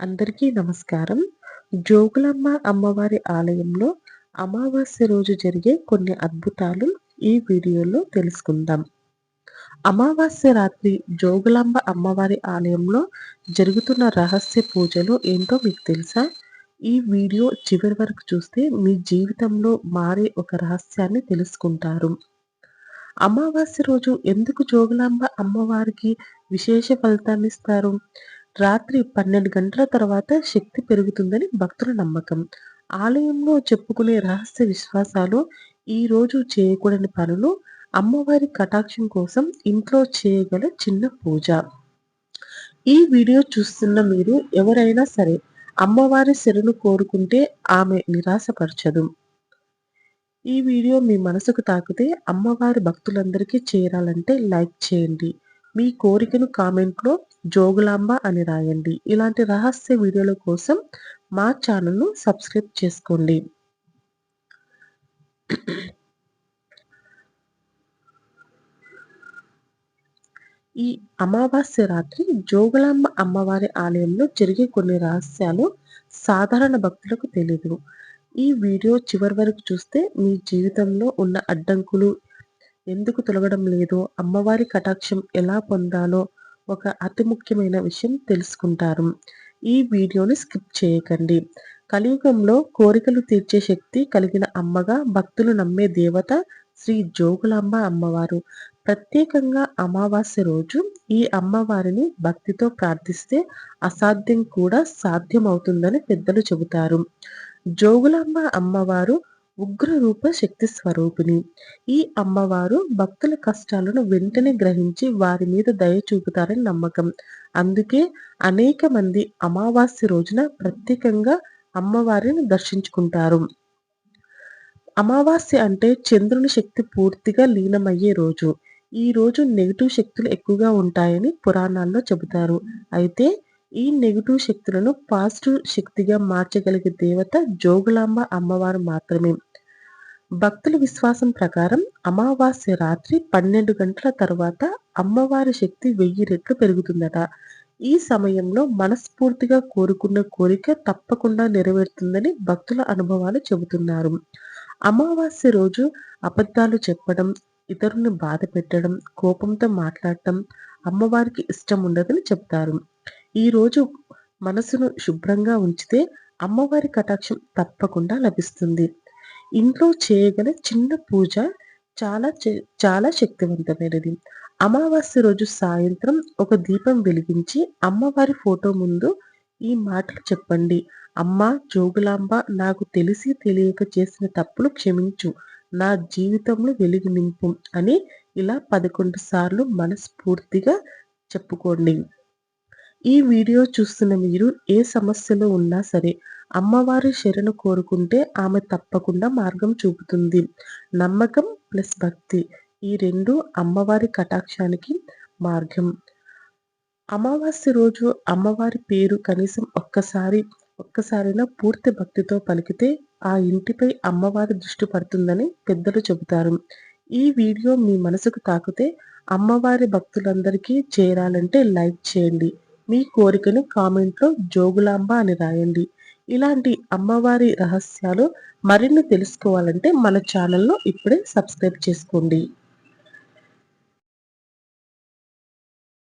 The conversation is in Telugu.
అందరికీ నమస్కారం. జోగులమ్మ అమ్మవారి ఆలయంలో అమావాస్య రోజు జరిగే కొన్ని అద్భుతాలు ఈ వీడియోలో తెలుసుకుందాం. అమావాస్య రాత్రి జోగులాంబ అమ్మవారి ఆలయంలో జరుగుతున్న రహస్య పూజలు ఏంటో మీకు తెలుసా? ఈ వీడియో చివరి వరకు చూస్తే మీ జీవితంలో మారే ఒక రహస్యాన్ని తెలుసుకుంటారు. అమావాస్య రోజు ఎందుకు జోగులాంబ అమ్మవారికి విశేష ఫలితాన్నిస్తారు ఇస్తారు? రాత్రి పన్నెండు గంటల తర్వాత శక్తి పెరుగుతుందని భక్తుల నమ్మకం. ఆలయంలో చెప్పుకునే రహస్య విశ్వాసాలు ఈ రోజు చేయకూడని పనులు అమ్మవారి కటాక్షం కోసం ఇంట్లో చేయగల చిన్న పూజ. ఈ వీడియో చూస్తున్న మీరు ఎవరైనా సరే అమ్మవారి శరణు కోరుకుంటే ఆమె నిరాశపరచదు. ఈ వీడియో మీ మనసుకు తాకితే అమ్మవారి భక్తులందరికీ చేరాలంటే లైక్ చేయండి. మీ కోరికను కామెంట్లో జోగులాంబ అని రాయండి. ఇలాంటి రహస్య వీడియోల కోసం మా ఛానల్ను సబ్స్క్రైబ్ చేసుకోండి. ఈ అమావాస్య రాత్రి జోగులాంబ అమ్మవారి ఆలయంలో జరిగే కొన్ని రహస్యాలు సాధారణ భక్తులకు తెలియదు ఈ వీడియో చివరి వరకు చూస్తే మీ జీవితంలో ఉన్న అడ్డంకులు ఎందుకు తొలగడం లేదో? అమ్మవారి కటాక్షం ఎలా పొందాలో ఒక అతి ముఖ్యమైన విషయం తెలుసుకుంటారు. ఈ వీడియోని స్కిప్ చేయకండి. కలియుగంలో కోరికలు తీర్చే శక్తి కలిగిన అమ్మగా భక్తులు నమ్మే దేవత శ్రీ జోగులాంబ అమ్మవారు. ప్రత్యేకంగా అమావాస్య రోజు ఈ అమ్మవారిని భక్తితో ప్రార్థిస్తే అసాధ్యం కూడా సాధ్యమవుతుందని పెద్దలు చెబుతారు. జోగులాంబ అమ్మవారు ఉగ్రరూప శక్తి స్వరూపిణి. ఈ అమ్మవారు భక్తుల కష్టాలను వెంటనే గ్రహించి వారి మీద దయ చూపుతారని నమ్మకం. అందుకే అనేక మంది అమావాస్య రోజున ప్రత్యేకంగా అమ్మవారిని దర్శించుకుంటారు. అమావాస్య అంటే చంద్రుని శక్తి పూర్తిగా లీనమయ్యే రోజు. ఈ రోజు నెగిటివ్ శక్తులు ఎక్కువగా ఉంటాయని పురాణాల్లో చెబుతారు. అయితే ఈ నెగిటివ్ శక్తులను పాజిటివ్ శక్తిగా మార్చగలిగే దేవత జోగులాంబ అమ్మవారు మాత్రమే. భక్తుల విశ్వాసం ప్రకారం అమావాస్య రాత్రి పన్నెండు గంటల తర్వాత అమ్మవారి శక్తి వెయ్యి రెట్లు పెరుగుతుందట. ఈ సమయంలో మనస్ఫూర్తిగా కోరుకున్న కోరిక తప్పకుండా నెరవేరుతుందని భక్తుల అనుభవాలు చెబుతున్నారు. అమావాస్య రోజు అబద్ధాలు చెప్పడం ఇతరుని బాధ పెట్టడం కోపంతో మాట్లాడటం అమ్మవారికి ఇష్టం ఉండదని చెప్తారు. ఈరోజు మనసును శుభ్రంగా ఉంచితే అమ్మవారి కటాక్షం తప్పకుండా లభిస్తుంది. ఇంట్లో చేయగల చిన్న పూజ చాలా చాలా శక్తివంతమైనది. అమావాస్య రోజు సాయంత్రం ఒక దీపం వెలిగించి అమ్మవారి ఫోటో ముందు ఈ మాటలు చెప్పండి. అమ్మ జోగులాంబ నాకు తెలిసి తెలియక చేసిన తప్పులు క్షమించు. నా జీవితంలో వెలుగు నింపు అని ఇలా పదకొండు సార్లు మనస్ఫూర్తిగా చెప్పుకోండి. ఈ వీడియో చూస్తున్న మీరు ఏ సమస్యలో ఉన్నా సరే అమ్మవారి శరణు కోరుకుంటే ఆమె తప్పకుండా మార్గం చూపుతుంది. నమ్మకం ప్లస్ భక్తి ఈ రెండు అమ్మవారి కటాక్షానికి మార్గం. అమావాస్య రోజు అమ్మవారి పేరు కనీసం ఒక్కసారి ఒక్కసారైనా పూర్తి భక్తితో పలికితే ఆ ఇంటిపై అమ్మవారి దృష్టి పడుతుందని పెద్దలు చెబుతారు. ఈ వీడియో మీ మనసుకు తాకితే అమ్మవారి భక్తులందరికీ చేరాలంటే లైక్ చేయండి. మీ కోరికను కామెంట్లో జోగులాంబ అని రాయండి. ఇలాంటి అమ్మవారి రహస్యాలు మరిన్ని తెలుసుకోవాలంటే మన ఛానల్ను ఇప్పుడే సబ్స్క్రైబ్ చేసుకోండి.